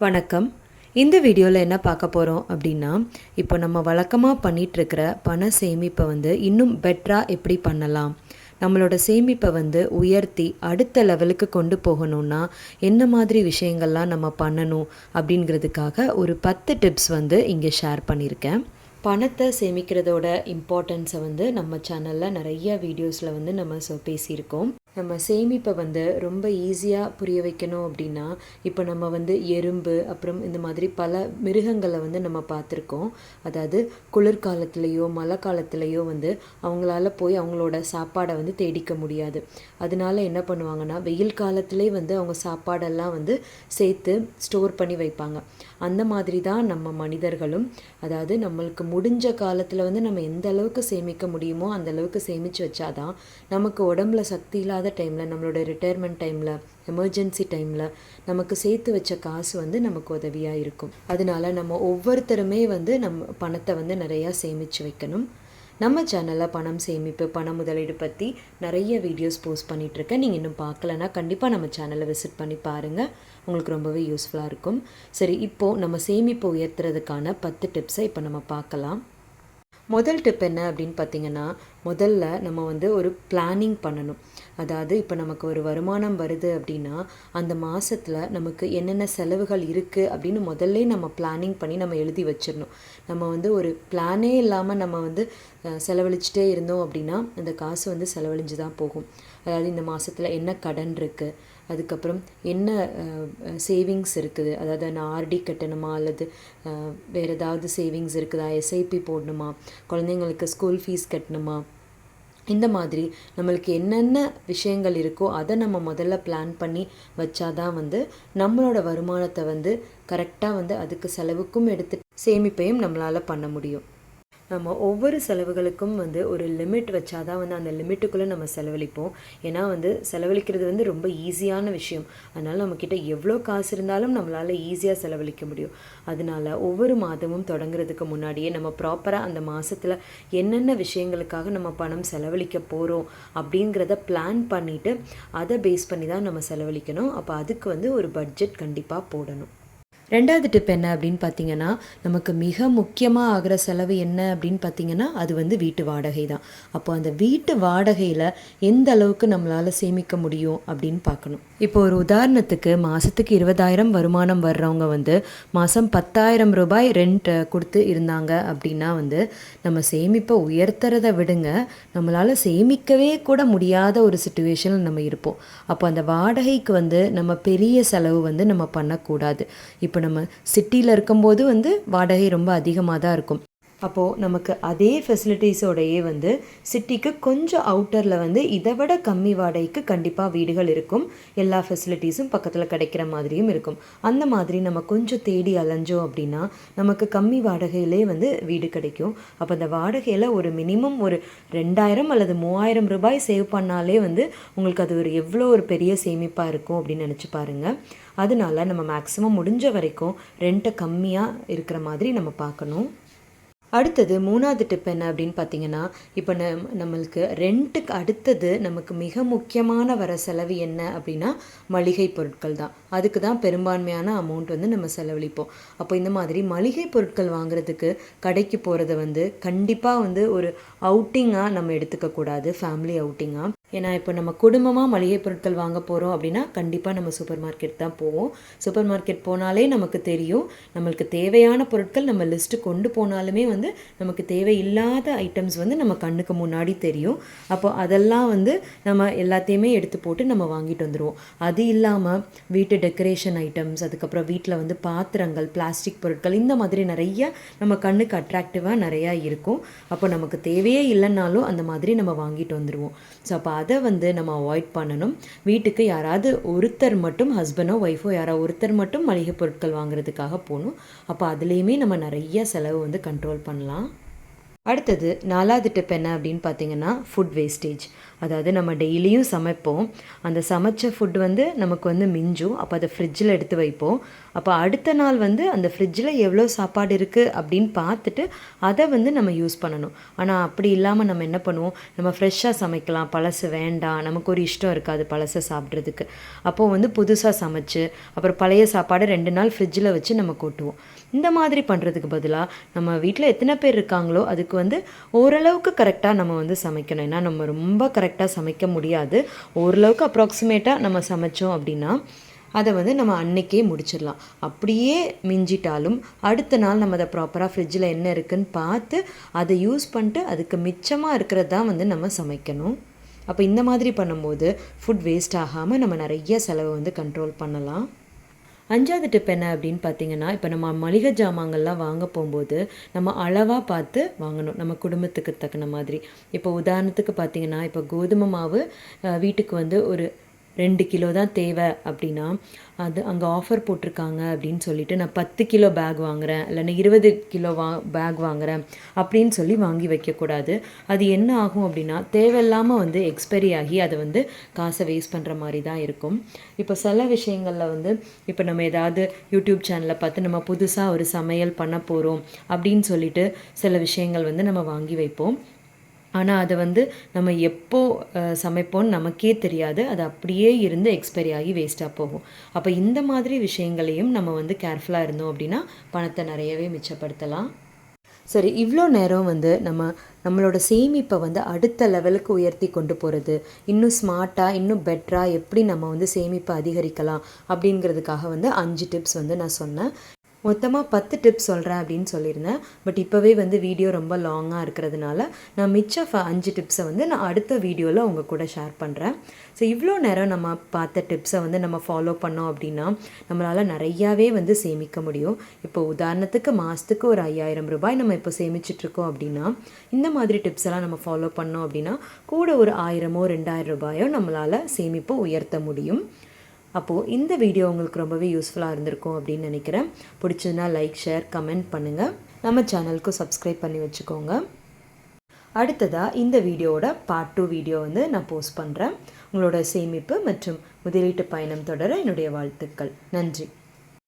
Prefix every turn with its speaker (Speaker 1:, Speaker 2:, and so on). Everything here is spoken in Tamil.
Speaker 1: வணக்கம். இந்த வீடியோவில் என்ன பார்க்க போகிறோம் அப்படின்னா இப்போ நம்ம வழக்கமாக பண்ணிகிட்ருக்கிற பண சேமிப்பை வந்து இன்னும் பெட்டராக எப்படி பண்ணலாம்? நம்மளோட சேமிப்பை வந்து உயர்த்தி அடுத்த லெவலுக்கு கொண்டு போகணும்னா என்ன மாதிரி விஷயங்கள்லாம் நம்ம பண்ணணும் அப்படிங்கிறதுக்காக ஒரு பத்து டிப்ஸ் வந்து இங்கே ஷேர் பண்ணியிருக்கேன். பணத்தை சேமிக்கிறதோட இம்பார்ட்டன்ஸை வந்து நம்ம சேனலில் நிறைய வீடியோஸில் வந்து நம்ம பேசியிருக்கோம். நம்ம சேமிப்பை வந்து ரொம்ப ஈஸியாக புரிய வைக்கணும் அப்படின்னா இப்போ நம்ம வந்து எறும்பு அப்புறம் இந்த மாதிரி பல மிருகங்களை வந்து நம்ம பார்த்துருக்கோம். அதாவது குளிர்காலத்துலேயோ மழை காலத்துலேயோ வந்து அவங்களால போய் அவங்களோட சாப்பாடை வந்து தேடிக்க முடியாது. அதனால என்ன பண்ணுவாங்கன்னா வெயில் காலத்திலே வந்து அவங்க சாப்பாடெல்லாம் வந்து சேர்த்து ஸ்டோர் பண்ணி வைப்பாங்க. அந்த மாதிரி தான் நம்ம மனிதர்களும் அதாவது நம்மளுக்கு முடிஞ்ச காலத்தில் வந்து நம்ம எந்த அளவுக்கு சேமிக்க முடியுமோ அந்த அளவுக்கு சேமித்து வச்சாதான் நமக்கு உடம்புல சக்தி இல்லாத டைமில் நம்மளோட ரிட்டையர்மெண்ட் டைமில் எமர்ஜென்சி டைமில் நமக்கு சேர்த்து வச்ச காசு வந்து நமக்கு உதவியாக இருக்கும். அதனால நம்ம ஒவ்வொருத்தருமே வந்து நம்ம பணத்தை வந்து நிறையா சேமித்து வைக்கணும். நம்ம சேனலில் பணம் சேமிப்பு பண முதலீடு பற்றி நிறைய வீடியோஸ் போஸ்ட் பண்ணிகிட்ருக்கேன் நீங்கள் இன்னும் பார்க்கலன்னா கண்டிப்பாக நம்ம சேனலை விசிட் பண்ணி பாருங்கள் உங்களுக்கு ரொம்பவே யூஸ்ஃபுல்லாக இருக்கும். சரி இப்போது நம்ம சேமிப்பை உயர்த்துறதுக்கான பத்து டிப்ஸை இப்போ நம்ம பார்க்கலாம். முதல் டிப் என்ன அப்படின்னு பார்த்தீங்கன்னா முதல்ல நம்ம வந்து ஒரு பிளானிங் பண்ணணும். அதாவது இப்போ நமக்கு ஒரு வருமானம் வருது அப்படின்னா அந்த மாதத்தில் நமக்கு என்னென்ன செலவுகள் இருக்குது அப்படின்னு முதல்ல நம்ம பிளானிங் பண்ணி நம்ம எழுதி வச்சிடணும். நம்ம வந்து ஒரு பிளானே இல்லாமல் நம்ம வந்து செலவழிச்சிட்டே இருந்தோம் அப்படின்னா அந்த காசு வந்து செலவழிஞ்சு தான் போகும். அதாவது இந்த மாதத்தில் என்ன கடன் இருக்குது அதுக்கப்புறம் என்ன சேவிங்ஸ் இருக்குது? அதாவது நான் ஆர்டி கட்டணுமா? அல்லது வேறு ஏதாவது சேவிங்ஸ் இருக்குதா? எஸ்ஐபி போடணுமா? குழந்தைங்களுக்கு ஸ்கூல் ஃபீஸ் கட்டணுமா? இந்த மாதிரி நம்மளுக்கு என்னென்ன விஷயங்கள் இருக்கோ அதை நம்ம முதல்ல பிளான் பண்ணி வச்சாதான் வந்து நம்மளோட வருமானத்தை வந்து கரெக்டாக வந்து அதுக்கு செலவுக்கும் எடுத்து சேமிப்பையும் நம்மளால் பண்ண முடியும். நம்ம ஒவ்வொரு செலவுகளுக்கும் வந்து ஒரு லிமிட் வச்சாதான் வந்து அந்த லிமிட்டுக்குள்ளே நம்ம செலவழிப்போம். ஏன்னா வந்து செலவழிக்கிறது வந்து ரொம்ப ஈஸியான விஷயம். அதனால் நம்மக்கிட்ட எவ்வளோ காசு இருந்தாலும் நம்மளால் ஈஸியாக செலவழிக்க முடியும். அதனால ஒவ்வொரு மாதமும் தொடங்குறதுக்கு முன்னாடியே நம்ம ப்ராப்பராக அந்த மாதத்தில் என்னென்ன விஷயங்களுக்காக நம்ம பணம் செலவழிக்க போகிறோம் அப்படிங்கிறத பிளான் பண்ணிவிட்டு அதை பேஸ் பண்ணி தான் நம்ம செலவழிக்கணும். அப்போ அதுக்கு வந்து ஒரு பட்ஜெட் கண்டிப்பாக போடணும். ரெண்டாவது டிப் என்ன அப்படின்னு பார்த்தீங்கன்னா நமக்கு மிக முக்கியமாக ஆகிற செலவு என்ன அப்படின்னு பார்த்தீங்கன்னா அது வந்து வீட்டு வாடகை தான். அப்போ அந்த வீட்டு வாடகையில் எந்த அளவுக்கு நம்மளால் சேமிக்க முடியும் அப்படின்னு பார்க்கணும். இப்போ ஒரு உதாரணத்துக்கு மாதத்துக்கு இருபதாயிரம் வருமானம் வர்றவங்க வந்து மாதம் பத்தாயிரம் ரூபாய் ரெண்ட் கொடுத்து இருந்தாங்க அப்படின்னா வந்து நம்ம சேமிப்பை உயர்த்துறதை விடுங்க. நம்மளால் சேமிக்கவே கூட முடியாத ஒரு சுச்சுவேஷனில் நம்ம இருப்போம். அப்போ அந்த வாடகைக்கு வந்து நம்ம பெரிய செலவு வந்து நம்ம பண்ணக்கூடாது. இப்போ நம்ம சிட்டியில் இருக்கும்போது வந்து வாடகை ரொம்ப அதிகமாக தான் இருக்கும். அப்போது நமக்கு அதே ஃபெசிலிட்டிஸோடையே வந்து சிட்டிக்கு கொஞ்சம் அவுட்டரில் வந்து இதை விட கம்மி வாடகைக்கு கண்டிப்பாக வீடுகள் இருக்கும். எல்லா ஃபெசிலிட்டிஸும் பக்கத்தில் கிடைக்கிற மாதிரியும் இருக்கும். அந்த மாதிரி நம்ம கொஞ்சம் தேடி அலைஞ்சோம் அப்படின்னா நமக்கு கம்மி வாடகையிலே வந்து வீடு கிடைக்கும். அப்போ அந்த வாடகையில் ஒரு மினிமம் ஒரு ரெண்டாயிரம் அல்லது மூவாயிரம் ரூபாய் சேவ் பண்ணாலே வந்து உங்களுக்கு அது ஒரு எவ்வளோ ஒரு பெரிய சேமிப்பாக இருக்கும் அப்படின்னு நினச்சி பாருங்கள் அதனால நம்ம மேக்ஸிமம் முடிஞ்ச வரைக்கும் ரெண்ட்டை கம்மியாக இருக்கிற மாதிரி நம்ம பார்க்கணும். அடுத்தது மூணாவது டிப் என்ன அப்படின்னு பார்த்தீங்கன்னா இப்போ நம் நம்மளுக்கு ரெண்ட்டுக்கு அடுத்தது நமக்கு மிக முக்கியமான வர செலவு என்ன அப்படின்னா மளிகை பொருட்கள் தான். அதுக்கு தான் பெரும்பான்மையான அமௌண்ட் வந்து நம்ம செலவழிப்போம். அப்போ இந்த மாதிரி மளிகை பொருட்கள் வாங்குறதுக்கு கடைக்கு போகிறத வந்து கண்டிப்பாக வந்து ஒரு அவுட்டிங்காக நம்ம எடுத்துக்கக்கூடாது ஃபேமிலி அவுட்டிங்காக ஏன்னா இப்போ நம்ம குடும்பமாக மளிகை பொருட்கள் வாங்க போகிறோம் அப்படின்னா கண்டிப்பாக நம்ம சூப்பர் மார்க்கெட் தான் போவோம். சூப்பர் மார்க்கெட் போனாலே நமக்கு தெரியும் நம்மளுக்கு தேவையான பொருட்கள் நம்ம லிஸ்ட்டு கொண்டு போனாலுமே வந்து நமக்கு தேவையில்லாத ஐட்டம்ஸ் வந்து நம்ம கண்ணுக்கு முன்னாடி தெரியும். அப்போ அதெல்லாம் வந்து நம்ம எல்லாத்தையுமே எடுத்து போட்டு நம்ம வாங்கிட்டு வந்துடுவோம் அது இல்லாமல் வீட்டு டெக்கரேஷன் ஐட்டம்ஸ் அதுக்கப்புறம் வீட்டில் வந்து பாத்திரங்கள் பிளாஸ்டிக் பொருட்கள் இந்த மாதிரி நிறைய நம்ம கண்ணுக்கு அட்ராக்டிவாக நிறையா இருக்கும். அப்போ நமக்கு தேவையே இல்லைன்னாலும் அந்த மாதிரி நம்ம வாங்கிட்டு வந்துடுவோம் ஸோ அப்போ அதை வந்து நம்ம அவாய்ட் பண்ணணும். வீட்டுக்கு யாராவது ஒருத்தர் மட்டும் ஹஸ்பண்டோ ஒய்ஃபோ யாராவது ஒருத்தர் மட்டும் மளிகை பொருட்கள் வாங்குறதுக்காக போகணும். அப்போ அதுலேயுமே நம்ம நிறைய செலவு வந்து கண்ட்ரோல் பண்ணலாம். அடுத்தது நாலாவது டிப் என்ன அப்படின்னு பார்த்தீங்கன்னா ஃபுட் வேஸ்டேஜ் அதாவது நம்ம டெய்லியும் சமைப்போம். அந்த சமைச்ச ஃபுட் வந்து நமக்கு வந்து மிஞ்சும். அப்போ அதை ஃப்ரிட்ஜில் எடுத்து வைப்போம். அப்போ அடுத்த நாள் வந்து அந்த ஃப்ரிட்ஜில் எவ்வளோ சாப்பாடு இருக்குது அப்படின்னு பார்த்துட்டு அதை வந்து நம்ம யூஸ் பண்ணணும். ஆனால் அப்படி இல்லாமல் நம்ம என்ன பண்ணுவோம்? நம்ம ஃப்ரெஷ்ஷாக சமைக்கலாம். பழசு வேண்டாம். நமக்கு ஒரு இஷ்டம் இருக்காது பழசை சாப்பிட்றதுக்கு. அப்போது வந்து புதுசாக சமைச்சு அப்புறம் பழைய சாப்பாடை ரெண்டு நாள் ஃப்ரிட்ஜில் வச்சு நம்ம கொட்டுவோம். இந்த மாதிரி பண்ணுறதுக்கு பதிலாக நம்ம வீட்டில் எத்தனை பேர் இருக்காங்களோ அதுக்கு வந்து ஓரளவுக்கு கரெக்டாக நம்ம வந்து சமைக்கணும். ஏன்னா நம்ம ரொம்ப கரெக்டாக சமைக்க முடியாது. ஓரளவுக்கு அப்ராக்சிமேட்டாக நம்ம சமைச்சோம் அப்படின்னா அதை வந்து நம்ம அன்னைக்கே முடிச்சிடலாம். அப்படியே மிஞ்சிட்டாலும் அடுத்த நாள் நம்ம அதை ப்ராப்பராக ஃப்ரிட்ஜில் என்ன இருக்குன்னு பார்த்து அதை யூஸ் பண்ணிட்டு அதுக்கு மிச்சமாக இருக்கிறது தான் வந்து நம்ம சமைக்கணும். அப்போ இந்த மாதிரி பண்ணும்போது ஃபுட் வேஸ்ட் ஆகாமல் நம்ம நிறைய செலவை வந்து கண்ட்ரோல் பண்ணலாம். அஞ்சாவது டிப் என்ன அப்படின்னு பார்த்தீங்கன்னா இப்போ நம்ம மளிகை ஜாமான்கள்லாம் வாங்க போகும்போது நம்ம அளவாக பார்த்து வாங்கணும். நம்ம குடும்பத்துக்கு தக்கன மாதிரி. இப்போ உதாரணத்துக்கு பார்த்தீங்கன்னா இப்போ கோதுமை மாவு வீட்டுக்கு வந்து ஒரு ரெண்டு கிலோ தான் தேவை அப்படின்னா அது அங்கே ஆஃபர் போட்டிருக்காங்க அப்படின்னு சொல்லிட்டு நான் பத்து கிலோ பேக் வாங்குறேன் இல்லைன்னா இருபது கிலோ வா பேக் வாங்குறேன் அப்படின்னு சொல்லி வாங்கி வைக்கக்கூடாது. அது என்ன ஆகும் அப்படின்னா தேவையில்லாமல் வந்து எக்ஸ்பைரி ஆகி அதை வந்து காசை வேஸ்ட் பண்ணுற மாதிரி தான் இருக்கும். இப்போ சில விஷயங்களில் வந்து இப்போ நம்ம ஏதாவது யூடியூப் சேனலை பார்த்து நம்ம புதுசாக ஒரு சமையல் பண்ண போகிறோம் அப்படின்னு சொல்லிட்டு சில விஷயங்கள் வந்து நம்ம வாங்கி வைப்போம். ஆனால் அதை வந்து நம்ம எப்போ சமைப்போம்னு நமக்கே தெரியாது. அது அப்படியே இருந்து எக்ஸ்பைரி ஆகி வேஸ்ட்டாக போகும். அப்போ இந்த மாதிரி விஷயங்களையும் நம்ம வந்து கேர்ஃபுல்லாக இருந்தோம் அப்படின்னா பணத்தை நிறையவே மிச்சப்படுத்தலாம். சரி இவ்வளோ நேரம் வந்து நம்ம நம்மளோட சேமிப்பை வந்து அடுத்த லெவலுக்கு உயர்த்தி கொண்டு போகிறது இன்னும் ஸ்மார்ட்டாக இன்னும் பெட்டராக எப்படி நம்ம வந்து சேமிப்பை அதிகரிக்கலாம் அப்படிங்கிறதுக்காக வந்து அஞ்சு டிப்ஸ் வந்து நான் சொன்னேன். மொத்தமாக பத்து டிப்ஸ் சொல்கிறேன் அப்படின்னு சொல்லியிருந்தேன். பட் இப்போவே வந்து வீடியோ ரொம்ப லாங்காக இருக்கிறதுனால நான் மிச்ச ஃப- அஞ்சு டிப்ஸை வந்து நான் அடுத்த வீடியோவில் உங்கள் கூட ஷேர் பண்ணுறேன் ஸோ இவ்வளோ நேரம் நம்ம பார்த்த டிப்ஸை வந்து நம்ம ஃபாலோ பண்ணோம் அப்படின்னா நம்மளால் நிறையாவே வந்து சேமிக்க முடியும். இப்போ உதாரணத்துக்கு மாதத்துக்கு ஒரு ஐயாயிரம் ரூபாய் நம்ம இப்போ சேமிச்சிட்ருக்கோம் அப்படின்னா இந்த மாதிரி டிப்ஸ் எல்லாம் நம்ம ஃபாலோ பண்ணோம் அப்படின்னா கூட ஒரு ஆயிரமோ ரெண்டாயிரம் ரூபாயோ நம்மளால் சேமிப்பை உயர்த்த முடியும். அப்போது இந்த வீடியோ உங்களுக்கு ரொம்பவே யூஸ்ஃபுல்லாக இருந்திருக்கும் அப்படின்னு நினைக்கிறேன். பிடிச்சதுன்னா லைக் ஷேர் கமெண்ட் பண்ணுங்கள் நம்ம சேனலுக்கும் சப்ஸ்கிரைப் பண்ணி வச்சுக்கோங்க. அடுத்ததாக இந்த வீடியோவோட பார்ட் டூ வீடியோ வந்து நான் போஸ்ட் பண்ணுறேன் உங்களோட சேமிப்பு மற்றும் முதலீட்டு பயணம் தொடர என்னுடைய வாழ்த்துக்கள். நன்றி.